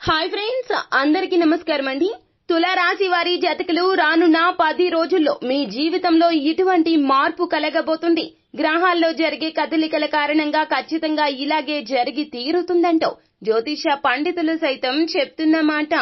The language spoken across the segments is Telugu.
Hi friends అందరికీ నమస్కారం అండి. తులారాశి వారి జాతకులు రానున్న పది రోజుల్లో మీ జీవితంలో ఇటువంటి మార్పు కలగబోతుంది. గ్రహాల్లో జరిగే కదలికల కారణంగా ఖచ్చితంగా ఇలాగే జరిగి తీరుతుందంటూ జ్యోతిష పండితులు సైతం చెప్తున్నమాట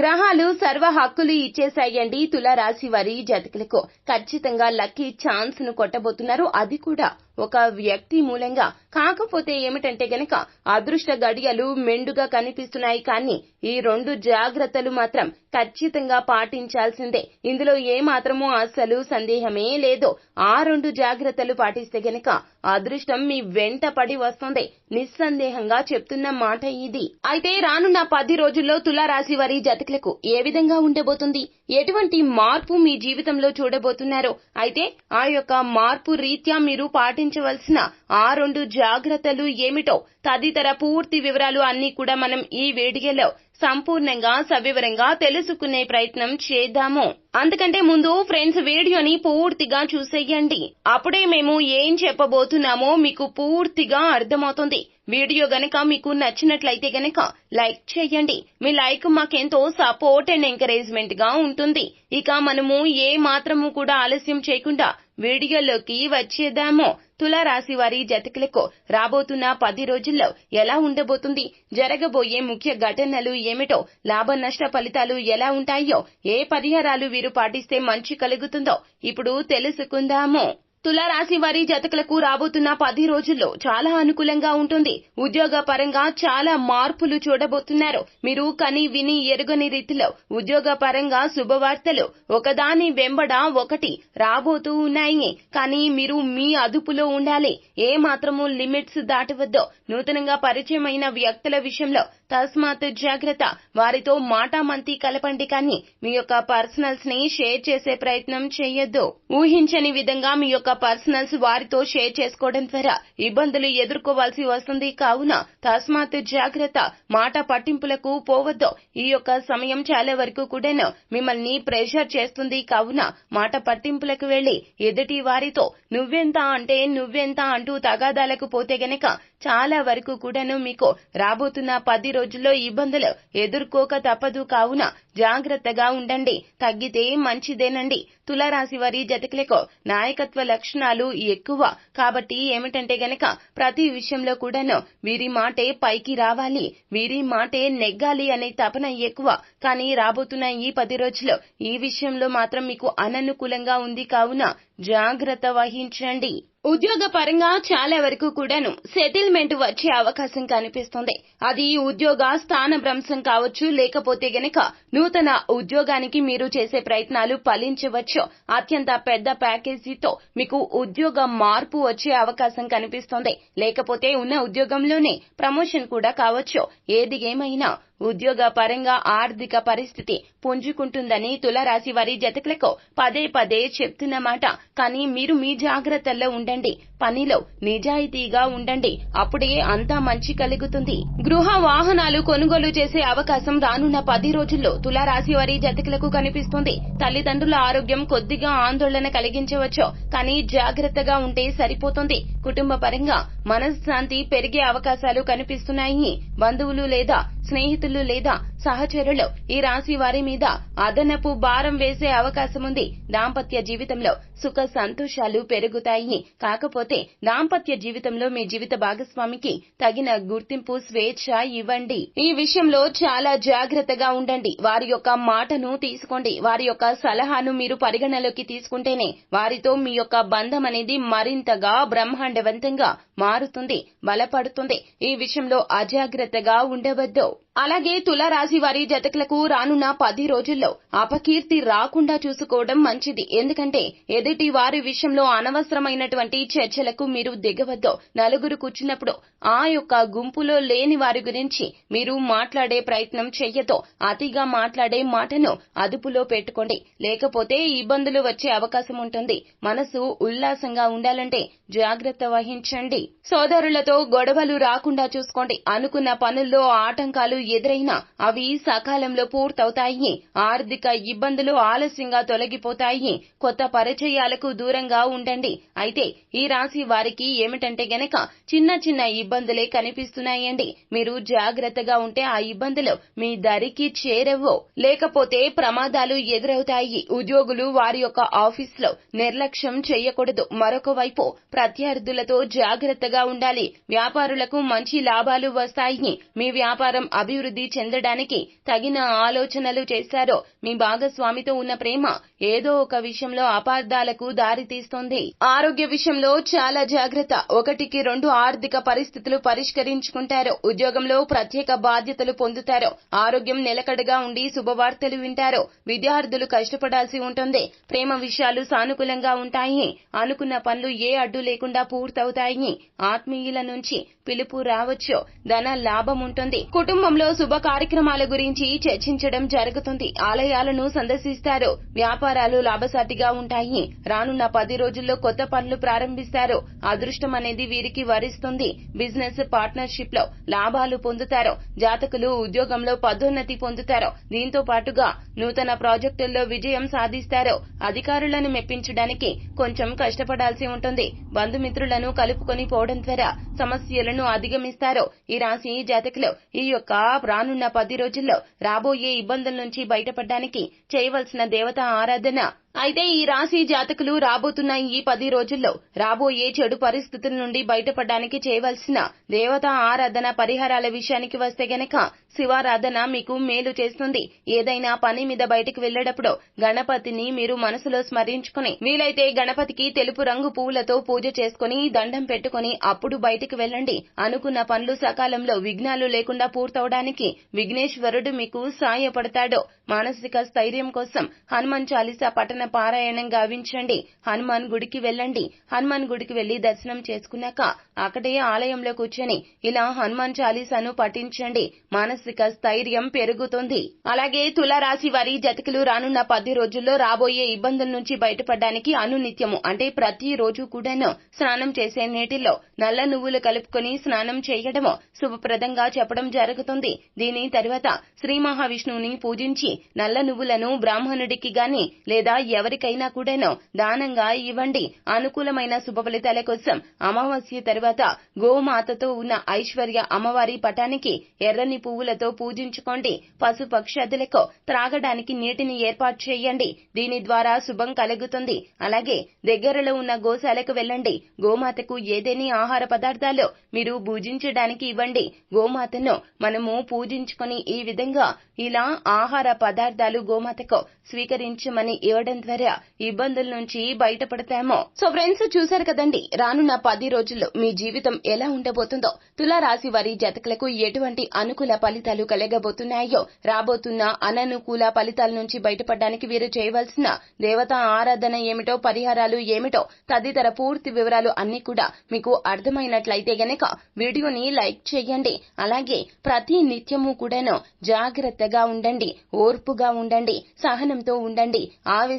గ్రహాలు సర్వ హక్కులు ఇచ్చేసాయండి తులారాశి వారి జాతకులకు. ఖచ్చితంగా లక్కీ ఛాన్స్ను కొట్టబోతున్నారు అది కూడా. ఒక వ్యక్తి మూలంగా. కాకపోతే ఏమిటంటే గనక అదృష్ట గడియలు మెండుగా కనిపిస్తున్నాయి కానీ ఈ రెండు జాగ్రత్తలు మాత్రం ఖచ్చితంగా పాటించాల్సిందే. ఇందులో ఏ మాత్రమూ అస్సలు సందేహమే లేదు. ఆ రెండు జాగ్రత్తలు పాటిస్తే గనక అదృష్టం మీ వెంట పడి వస్తుంది. నిస్సందేహంగా చెప్తున్న మాట ఇది. అయితే రానున్న పది రోజుల్లో తులారాశి వారి జతకులకు ఏ విధంగా ఉండబోతుంది? ఎటువంటి మార్పు మీ జీవితంలో చూడబోతున్నారో? అయితే ఆ యొక్క మార్పు రీత్యా మీరు పాటించవలసిన ఆ రెండు జాగ్రత్తలు ఏమిటో తదితర పూర్తి వివరాలు అన్ని కూడా మనం ఈ వీడియోలో సంపూర్ణంగా సవివరంగా తెలుసుకునే ప్రయత్నం చేద్దాము. అందుకంటే ముందు ఫ్రెండ్స్ వీడియోని పూర్తిగా చూసేయండి. అప్పుడే మేము ఏం చెప్పబోతున్నామో మీకు పూర్తిగా అర్థమవుతుంది. వీడియో గనక మీకు నచ్చినట్లయితే గనక లైక్ చేయండి. మీ లైక్ మాకెంతో సపోర్ట్ అండ్ ఎంకరేజ్మెంట్గా ఉంటుంది. ఇక మనము ఏ మాత్రము కూడా ఆలస్యం చేయకుండా వీడియోలోకి వచ్చేద్దాము. తులారాశి వారి జతకులకు రాబోతున్న పది రోజుల్లో ఎలా ఉండబోతుంది? జరగబోయే ముఖ్య ఘటనలు ఏమిటో లాభ నష్ట ఫలితాలు ఎలా ఉంటాయో ఏ పరిహారాలు వీరు పాటిస్తే మంచి కలుగుతుందో ఇప్పుడు తెలుసుకుందాము. తులారాశి వారి జతకులకు రాబోతున్న పది రోజుల్లో చాలా అనుకూలంగా ఉంటుంది. ఉద్యోగ పరంగా చాలా మార్పులు చూడబోతున్నారు. మీరు కని విని ఎరుగని రీతిలో ఉద్యోగ పరంగా శుభవార్తలు ఒకదాని వెంబడ ఒకటి రాబోతూ ఉన్నాయి. కానీ మీరు మీ అదుపులో ఉండాలి. ఏ మాత్రము లిమిట్స్ దాటవద్దో. నూతనంగా పరిచయమైన వ్యక్తుల విషయంలో తస్మాత్ జాగ్రత్త. వారితో మాటామంతి కలపండి కానీ మీ యొక్క పర్సనల్స్ని షేర్ చేసే ప్రయత్నం చేయొద్దు. ఊహించని విధంగా మీ యొక్క పర్సనల్స్ వారితో షేర్ చేసుకోవడం ద్వారా ఇబ్బందులు ఎదుర్కోవాల్సి వస్తుంది. కావున తస్మాత్ జాగ్రత్త. మాట పట్టింపులకు పోవద్దు. ఈ యొక్క సమయం చాలా వరకు కూడాను మిమ్మల్ని ప్రెషర్ చేస్తుంది. కావున మాట పట్టింపులకు వెళ్ళి ఎదుటి వారితో నువ్వెంత అంటే నువ్వెంత అంటూ తగాదాలకు పోతే గనక చాలా వరకు కూడాను మీకు రాబోతున్న పది రోజుల్లో ఇబ్బందులు ఎదుర్కోక తప్పదు కావున జాగ్రత్తగా ఉండండి. తగ్గితే మంచిదేనండి. తులారాశి వారి జతకులకు నాయకత్వ లక్షణాలు ఎక్కువ. కాబట్టి ఏమిటంటే గనక ప్రతి విషయంలో కూడాను వీరి మాటే పైకి రావాలి. వీరి మాటే నెగ్గాలి అనే తపన ఎక్కువ. కానీ రాబోతున్న ఈ పది రోజులు ఈ విషయంలో మాత్రం మీకు అననుకూలంగా ఉంది కావున జాగ్రత్త వహించండి. ఉద్యోగ పరంగా చాలా వరకు కూడాను సెటిల్మెంట్ వచ్చే అవకాశం కనిపిస్తుంది. అది ఉద్యోగ స్థాన భ్రంశం కావచ్చు లేకపోతే గనక నూతన ఉద్యోగానికి మీరు చేసే ప్రయత్నాలు ఫలించవచ్చు. అత్యంత పెద్ద ప్యాకేజీతో మీకు ఉద్యోగ మార్పు వచ్చే అవకాశం కనిపిస్తుంది. లేకపోతే ఉన్న ఉద్యోగంలోనే ప్రమోషన్ కూడా కావచ్చు. ఏది ఏమైనా ఉద్యోగ పరంగా ఆర్థిక పరిస్థితి పుంజుకుంటుందని తులరాశి వారి జతకులకు పదే పదే చెప్తున్నమాట కానీ మీరు మీ జాగ్రత్తల్లో ఉండండి. పనిలో నిజాయితీగా ఉండండి. అప్పుడే అంతా మంచి కలుగుతుంది. గృహ వాహనాలు కొనుగోలు చేసే అవకాశం రానున్న పది రోజుల్లో తులారాశి వారి జతకులకు కనిపిస్తుంది. తల్లిదండ్రుల ఆరోగ్యం కొద్దిగా ఆందోళన కలిగించవచ్చు. కానీ జాగ్రత్తగా ఉంటే సరిపోతుంది. కుటుంబ పరంగా మనశ్శాంతి పెరిగే అవకాశాలు కనిపిస్తున్నాయి. బంధువులు లేదా స్నేహితులు లేదా సహచరులు ఈ రాశి వారి మీద అదనపు భారం వేసే అవకాశం ఉంది దాంపత్య జీవితంలో సుఖ సంతోషాలు పెరుగుతాయి. కాకపోతే దాంపత్య జీవితంలో మీ జీవిత భాగస్వామికి తగిన గుర్తింపు స్వేచ్ఛ ఇవ్వండి. ఈ విషయంలో చాలా జాగ్రత్తగా ఉండండి. వారి యొక్క మాటను తీసుకోండి. వారి యొక్క సలహాను మీరు పరిగణలోకి తీసుకుంటేనే వారితో మీ యొక్క బంధం అనేది మరింతగా బ్రహ్మాండవంతంగా మారుతుంది బలపడుతుంది. ఈ విషయంలో అజాగ్రత్తగా ఉండవద్దు. అలాగే తులారాశి వారి జతకులకు రానున్న పది రోజుల్లో అపకీర్తి రాకుండా చూసుకోవడం మంచిది. ఎందుకంటే ఎదుటి వారి విషయంలో అనవసరమైనటువంటి చర్చలకు మీరు దిగవద్దు. నలుగురు కూర్చున్నప్పుడు ఆ యొక్క గుంపులో లేని వారి గురించి మీరు మాట్లాడే ప్రయత్నం చెయ్యతో అతిగా మాట్లాడే మాటను అదుపులో పెట్టుకోండి. లేకపోతే ఇబ్బందులు వచ్చే అవకాశం ఉంటుంది. మనసు ఉల్లాసంగా ఉండాలంటే జాగ్రత్త వహించండి. సోదరులతో గొడవలు రాకుండా చూసుకోండి. అనుకున్న పనుల్లో ఆటంకాలు ఎదురైనా అవి సకాలంలో పూర్తవుతాయి. ఆర్థిక ఇబ్బందులు ఆలస్యంగా తొలగిపోతాయి. కొత్త పరిచయాలకు దూరంగా ఉండండి. అయితే ఈ రాశి వారికి ఏమిటంటే గనక చిన్న చిన్న ఇబ్బందులే కనిపిస్తున్నాయండి. మీరు జాగ్రత్తగా ఉంటే ఆ ఇబ్బందులు మీ దరికి చేరవు. లేకపోతే ప్రమాదాలు ఎదురవుతాయి. ఉద్యోగులు వారి యొక్క ఆఫీస్లో నిర్లక్ష్యం చేయకూడదు. మరొక వైపు ప్రత్యర్థులతో జాగ్రత్తగా ఉండాలి. వ్యాపారులకు మంచి లాభాలు వస్తాయి. మీ వ్యాపారం అభివృద్ధి చెందడానికి తగిన ఆలోచనలు చేశారో మీ భాగస్వామితో ఉన్న ప్రేమ ఏదో ఒక విషయంలో అపార్థాలకు దారితీస్తోంది ఆరోగ్య విషయంలో చాలా జాగ్రత్త. ఒకటికి రెండు ఆర్థిక పరిస్థితులు పరిష్కరించుకుంటారు ఉద్యోగంలో ప్రత్యేక బాధ్యతలు పొందుతారు ఆరోగ్యం నిలకడగా ఉండి శుభవార్తలు వింటారు విద్యార్థులు కష్టపడాల్సి ఉంటుంది. ప్రేమ విషయాలు సానుకూలంగా ఉంటాయి. అనుకున్న పనులు ఏ అడ్డు లేకుండా పూర్తవుతాయి. ఆత్మీయుల నుంచి పిలుపు రావచ్చు ధన లాభం ఉంటుంది. కుటుంబంలో శుభ కార్యక్రమాల గురించి చర్చించడం జరుగుతుంది. ఆలయాలను సందర్శిస్తారు. వ్యాపారాలు లాభసాటిగా ఉంటాయి. రానున్న పది రోజుల్లో కొత్త పనులు ప్రారంభిస్తారు. అదృష్టం అనేది వీరికి వరిస్తుంది. బిజినెస్ పార్ట్నర్షిప్లో లాభాలు పొందుతారు. జాతకులు ఉద్యోగంలో పదోన్నతి పొందుతారు. దీంతో పాటుగా నూతన ప్రాజెక్టుల్లో విజయం సాధిస్తారు. అధికారులను మెప్పించడానికి కొంచెం కష్టపడాల్సి ఉంటుంది. బంధుమిత్రులను కలుపుకొని పోవడం ద్వారా సమస్యలను అధిగమిస్తారు. ఈ రాశి జాతకులు ఈ యొక్క రానున్న పది రోజుల్లో రాబోయే ఇబ్బందుల నుంచి బయటపడడానికి చేయవలసిన దేవతా ఆరాధన అయితే ఈ రాశి జాతకులు రాబోతున్న ఈ పది రోజుల్లో రాబోయే చెడు పరిస్థితుల నుండి బయటపడడానికి చేయవలసిన దేవతా ఆరాధన పరిహారాల విషయానికి వస్తే గనక శివారాధన మీకు మేలు చేస్తుంది. ఏదైనా పని మీద బయటకు వెళ్ళేటప్పుడు గణపతిని మీరు మనసులో స్మరించుకుని వీలైతే గణపతికి తెలుపు రంగు పువ్వులతో పూజ చేసుకుని దండం పెట్టుకుని అప్పుడు బయటకు వెళ్ళండి. అనుకున్న పనులు సకాలంలో విఘ్నాలు లేకుండా పూర్తవడానికి విఘ్నేశ్వరుడు మీకు సాయపడతాడు. మానసిక స్థైర్యం కోసం హనుమాన్ చాలీసా పఠన పారాయణం గావించండి. హనుమాన్ గుడికి వెళ్ళండి. హనుమాన్ గుడికి వెళ్ళి దర్శనం చేసుకున్నాక అక్కడే ఆలయంలో కూర్చొని ఇలా హనుమాన్ చాలీసాను పఠించండి. మానసిక స్థైర్యం పెరుగుతుంది. అలాగే తులారాశి వారి జతకులు రానున్న పది రోజుల్లో రాబోయే ఇబ్బందుల నుంచి బయటపడడానికి అనునిత్యము అంటే ప్రతి రోజు కూడాను స్నానం చేసే నీటిలో నల్ల నువ్వులు కలుపుకొని స్నానం చేయడము శుభప్రదంగా చెప్పడం జరుగుతుంది. దీని తర్వాత శ్రీ మహావిష్ణువుని పూజించి నల్ల నువ్వులను బ్రాహ్మణుడికి గాని లేదా ఎవరికైనా కూడాను దానంగా ఇవ్వండి. అనుకూలమైన శుభ ఫలితాల కోసం అమావాస్య తర్వాత గోమాతతో ఉన్న ఐశ్వర్య అమ్మవారి పటానికి ఎర్రని పువ్వులతో పూజించుకోండి. పశుపక్షాదులకు త్రాగడానికి నీటిని ఏర్పాటు చేయండి. దీని ద్వారా శుభం కలుగుతుంది. అలాగే దగ్గరలో ఉన్న గోశాలకు వెళ్ళండి. గోమాతకు ఏదేని ఆహార పదార్థాలు మీరు పూజించడానికి ఇవ్వండి. గోమాతను మనము పూజించుకొని ఈ విధంగా ఇలా ఆహార పదార్థాలు గోమాతకు స్వీకరించమని ఇవ్వడం ద్వారా ఇబ్బందుల నుంచి బయటపడతామో. సో ఫ్రెండ్స్ చూశారు కదండి రానున్న పది రోజుల్లో మీ జీవితం ఎలా ఉండబోతుందో. తులారాశి వారి జతకులకు ఎటువంటి అనుకూల ఫలితాలు కలగబోతున్నాయో రాబోతున్న అననుకూల ఫలితాల నుంచి బయటపడడానికి వీరు చేయవలసిన దేవతా ఆరాధన ఏమిటో పరిహారాలు ఏమిటో తదితర పూర్తి వివరాలు అన్ని కూడా మీకు అర్థమైనట్లయితే గనక వీడియోని లైక్ చేయండి. అలాగే ప్రతి నిత్యము కూడాను జాగ్రత్తగా ఉండండి ఓర్పుగా ఉండండి సహనంతో ఉండండి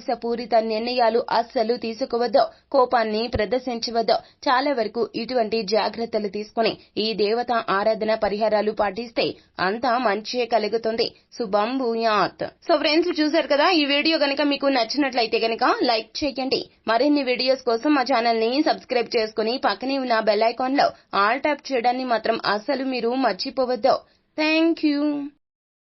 ఆవేశపూరిత నిర్ణయాలు అస్సలు తీసుకోవద్దు కోపాన్ని ప్రదర్శించవద్దు. చాలా వరకు ఇటువంటి జాగ్రత్తలు తీసుకుని ఈ దేవత ఆరాధన పరిహారాలు పాటిస్తే అంతా మంచే కలుగుతుంది. శుభం భూయాత్. సో ఫ్రెండ్స్ చూసారు కదా ఈ వీడియో గనక మీకు నచ్చినట్లయితే గనక లైక్ చేయండి. మరిన్ని వీడియోస్ కోసం మా ఛానల్ని సబ్స్క్రైబ్ చేసుకుని పక్కనే ఉన్న బెల్ ఐకాన్లో ఆల్ ట్యాప్ చేయడాన్ని మాత్రం అస్సలు మీరు మర్చిపోవద్దు. Thank you.